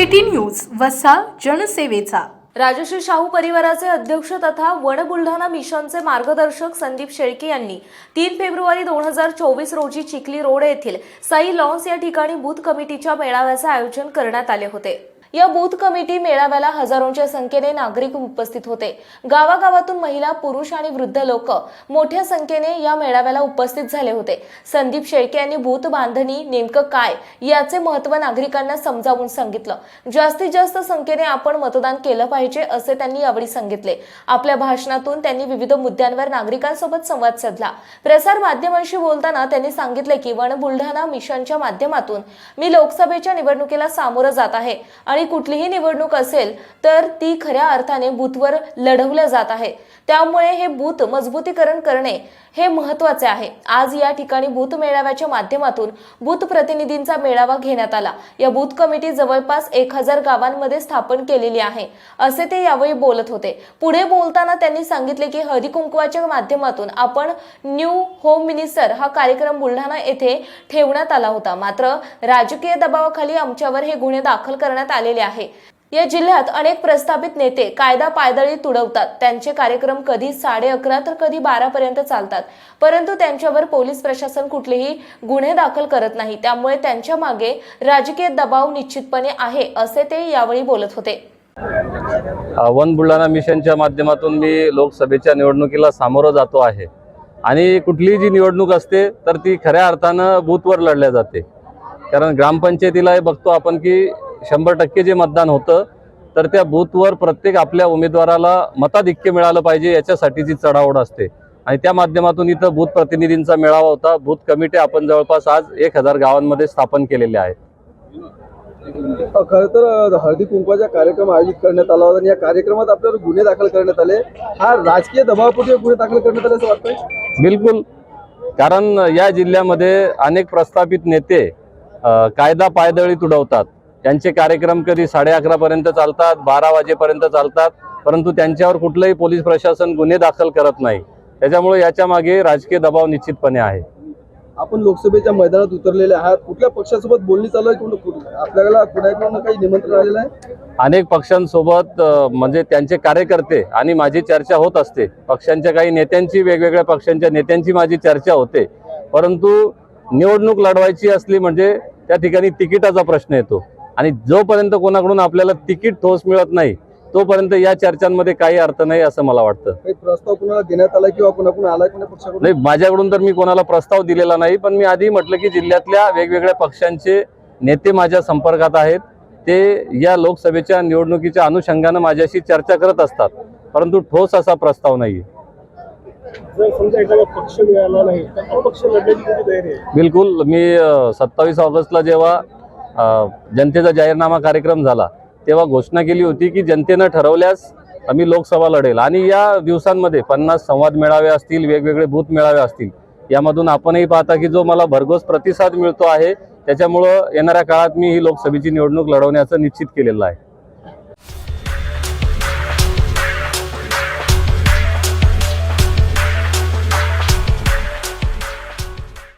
City news वसा जनसेवेचा. राजश्री शाहू परिवाराचे अध्यक्ष तथा वन बुलढाणा मिशनचे मार्गदर्शक संदीप शेळके यांनी तीन फेब्रुवारी दोन हजार चोवीस रोजी चिखली रोड येथील साई लॉन्स या ठिकाणी बूथ कमिटीच्या मेळाव्याचे आयोजन करण्यात आले होते. या बूथ कमिटी मेळाव्याला हजारोंच्या संख्येने नागरिक उपस्थित होते. गावागावातून महिला पुरुष आणि वृद्ध लोक मोठ्या संख्येने या मेळाव्याला उपस्थित झाले होते. संदीप शेळके यांनी बूथ बांधणी नेमकं काय याचे महत्त्व नागरिकांना समजावून सांगितलं. जास्तीत जास्त संख्येने आपण मतदान केलं पाहिजे असे त्यांनी यावेळी सांगितले. आपल्या भाषणातून त्यांनी विविध मुद्द्यांवर नागरिकांसोबत संवाद साधला. प्रसार माध्यमांशी बोलताना त्यांनी सांगितले की वन बुलढाणा मिशनच्या माध्यमातून मी लोकसभेच्या निवडणुकीला सामोरं जात आहे आणि कुठलीही निवडणूक असेल तर ती खऱ्या अर्थाने बूथवर लढवल्या जात आहे. त्यामुळे हे बूथ मजबूतीकरण करणे हे महत्त्वाचे आहे. आज या ठिकाणी बूथ मेळाव्याच्या माध्यमातून बूथ प्रतिनिधींचा मेळावा घेण्यात आला. या बूथ कमिटी जवळपास एक हजार गावांमध्ये स्थापन केलेली आहे असे ते यावेळी बोलत होते. पुढे बोलताना त्यांनी सांगितले की हरिकुंकवाच्या माध्यमातून आपण न्यू होम मिनिस्टर हा कार्यक्रम बुलढाणा येथे ठेवण्यात आला होता. मात्र राजकीय दबावाखाली आमच्यावर हे गुन्हे दाखल करण्यात आले आलेले आहे. या जिल्ह्यात अनेक प्रस्थापित नेते कायदा पायदळी तुडवतात. त्यांचे कार्यक्रम कधी साडे अकरा तर कधी बारा पर्यंत चालतात. परंतु त्यांच्यावर पोलीस प्रशासन कुठलेही गुन्हे दाखल करत नाही. त्यामुळे त्यांच्या मागे राजकीय दबाव निश्चितपणे आहे असे ते यावेळी बोलत होते. वन बुलढाणा मिशनच्या माध्यमातून मी लोकसभेच्या निवडणुकीला सामोरं जातो आहे. आणि कुठलीही जी निवडणूक असते तर ती खऱ्या अर्थानं बूथवर लढल्या जाते. कारण ग्रामपंचायतीला बघतो आपण की शंभर टक्के जे मतदान होतं तर त्या बूथवर प्रत्येक आपल्या उमेदवाराला मताधिक्य मिळालं पाहिजे याच्यासाठीची चढाओढ असते. आणि त्या माध्यमातून इथं बूथ प्रतिनिधींचा मेळावा होता. बूथ कमिटी आपण जवळपास आज एक हजार गावांमध्ये स्थापन केलेल्या आहेत खरं तर हळदी कुंकवाचा कार्यक्रम आयोजित करण्यात आला होता आणि या कार्यक्रमात आपल्यावर गुन्हे दाखल करण्यात आले. हा राजकीय दबावापोटी गुन्हे दाखल करण्यात आले असं वाटतंय? बिलकुल. कारण या जिल्ह्यामध्ये अनेक प्रस्थापित नेते कायदा पायदळी तुडवतात. त्यांचे कार्यक्रम कधी साडे अकरा पर्यंत चालतात बारा वाजेपर्यंत चालतात परंतु त्यांच्यावर कुठलंही पोलीस प्रशासन गुन्हे दाखल करत नाही. त्याच्यामुळे याच्या मागे राजकीय दबाव निश्चितपणे आहे. आपण लोकसभेच्या मैदानात उतरलेले आहात. कुठल्या पक्षासोबत बोलणी चालू आहे? आपल्याला काही निमंत्रण आलेलं आहे? अनेक पक्षांसोबत म्हणजे त्यांचे कार्यकर्ते आणि माझी चर्चा होत असते. पक्षांच्या काही नेत्यांची वेगवेगळ्या पक्षांच्या नेत्यांची माझी चर्चा होते. परंतु निवडणूक लढवायची असली म्हणजे त्या ठिकाणी तिकिटाचा प्रश्न येतो. आणि जोपर्यंत कोणाकडून आपल्याला तिकीट ठोस मिळत नाही तोपर्यंत या चर्चांमध्ये काही अर्थ नाही असं मला वाटतं. काही प्रस्ताव कुणाला देण्यात आला किंवा कुणाकडून आला नाही माझ्याकडून तर मी कोणाला प्रस्ताव दिलेला नाही पण मी आधी म्हटलं की जिल्ह्यातल्या वेगवेगळ्या पक्षांचे नेते माझ्या संपर्कात आहेत. ते या लोकसभेच्या निवडणुकीच्या अनुषंगानं माझ्याशी चर्चा करत असतात परंतु ठोस असा प्रस्ताव नाही जर समजा एखादा पक्ष मिळाला नाही तर अपक्ष लढण्याची तुझी तयारी आहे? बिलकुल मी सत्तावीस ऑगस्टला जेव्हा जनतेचा जाहीरनामा कार्यक्रम झाला तेव्हा घोषणा केली होती की जनतेनं ठरवल्यास आम्ही लोकसभा लढेल. आणि या दिवसांमध्ये पन्नास संवाद मेळावे असतील वेगवेगळे बूथ मेळावे असतील यामधून आपणही पाहता की जो मला भरघोस प्रतिसाद मिळतो आहे त्याच्यामुळं येणाऱ्या काळात मी ही लोकसभेची निवडणूक लढवण्याचं निश्चित केलेलं आहे.